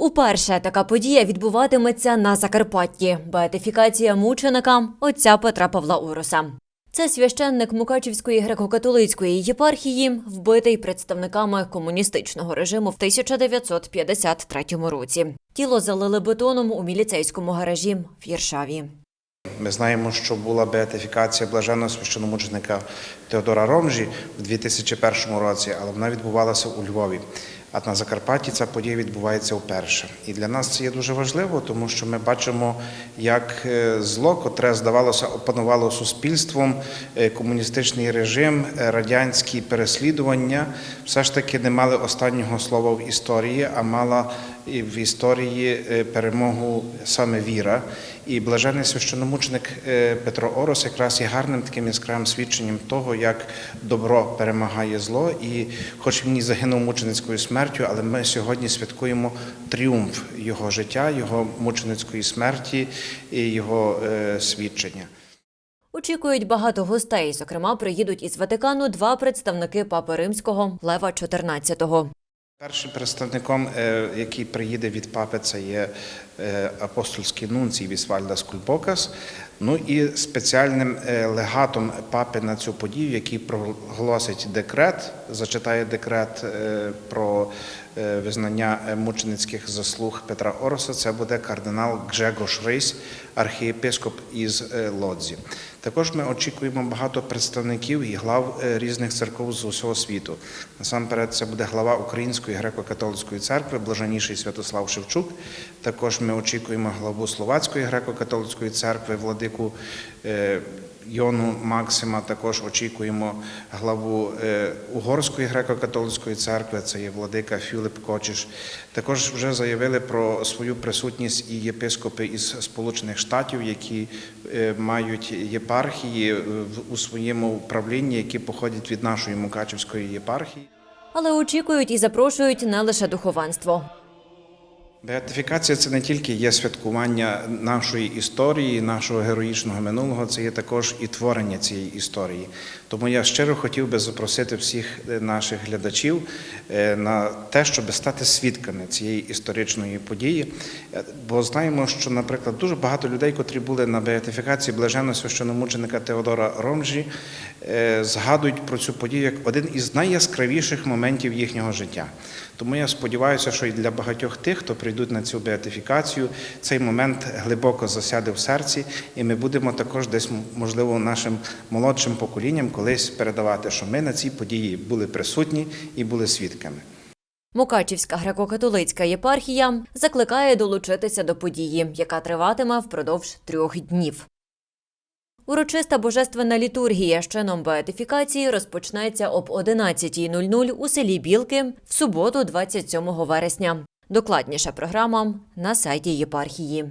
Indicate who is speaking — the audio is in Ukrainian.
Speaker 1: Уперше така подія відбуватиметься на Закарпатті. Беатифікація мученика отця Петра Павла Уруса. Це священник Мукачівської греко-католицької єпархії, вбитий представниками комуністичного режиму в 1953 році. Тіло залили бетоном у міліцейському гаражі в Єршаві.
Speaker 2: Ми знаємо, що була беатифікація блаженного священомученика Теодора Ромжі в 2001 році, але вона відбувалася у Львові. А на Закарпатті ця подія відбувається вперше. І для нас це є дуже важливо, тому що ми бачимо, як е, зло, котре здавалося, опанувало суспільством, е, комуністичний режим, е, радянські переслідування, все ж таки не мали останнього слова в історії, а мала в історії перемогу саме віра. І блажений священомученик е, Петро Орос якраз є гарним таким яскравим свідченням того, як добро перемагає зло. І хоч він і загинув мученицькою смертю, але ми сьогодні святкуємо тріумф його життя, його мученицької смерті і його е, свідчення.
Speaker 1: Очікують багато гостей. Зокрема, приїдуть із Ватикану два представники Папи Римського Лева XIV.
Speaker 2: Першим представником, е, який приїде від папи, це є е, апостольський нунцій Вісвальдас Кульбокас. Ну і спеціальним е, легатом папи на цю подію, який проголосить декрет, зачитає декрет про визнання мученицьких заслуг Петра Ороса. Це буде кардинал Гжегош Рейс, архієпископ із Лодзі. Також ми очікуємо багато представників і глав е, різних церков з усього світу. Насамперед, це буде глава Української греко-католицької церкви, блаженніший Святослав Шевчук. Також ми очікуємо главу Словацької греко-католицької церкви, владику е, Йону Максима. Також очікуємо главу е, Угорської греко-католицької церкви, це є владика Філіп Кочиш. Також вже заявили про свою присутність і єпископи із Сполучених Штатів, які е, мають єпархії е, у своєму управлінні, які походять від нашої Мукачівської єпархії.
Speaker 1: Але очікують і запрошують не лише духовенство.
Speaker 2: Беатифікація це не тільки є святкування нашої історії, нашого героїчного минулого, це є також і творення цієї історії. Тому я щиро хотів би запросити всіх е, наших глядачів е, на те, щоб стати свідками цієї історичної події. Е, Бо знаємо, що, наприклад, дуже багато людей, котрі були на беатифікації блаженного священомученика Теодора Ромжі, згадують про цю подію як один із найяскравіших моментів їхнього життя. Тому я сподіваюся, що і для багатьох тих, хто прийдуть на цю беатифікацію, цей момент глибоко засяде в серці, і ми будемо також десь, можливо, нашим молодшим поколінням колись передавати, що ми на цій події були присутні і були свідками.
Speaker 1: Мукачівська греко-католицька єпархія закликає долучитися до події, яка триватиме впродовж трьох днів. Урочиста божественна літургія з чином беатифікації розпочнеться об 11.00 у селі Білки в суботу, 27 вересня. Докладніша програма на сайті єпархії.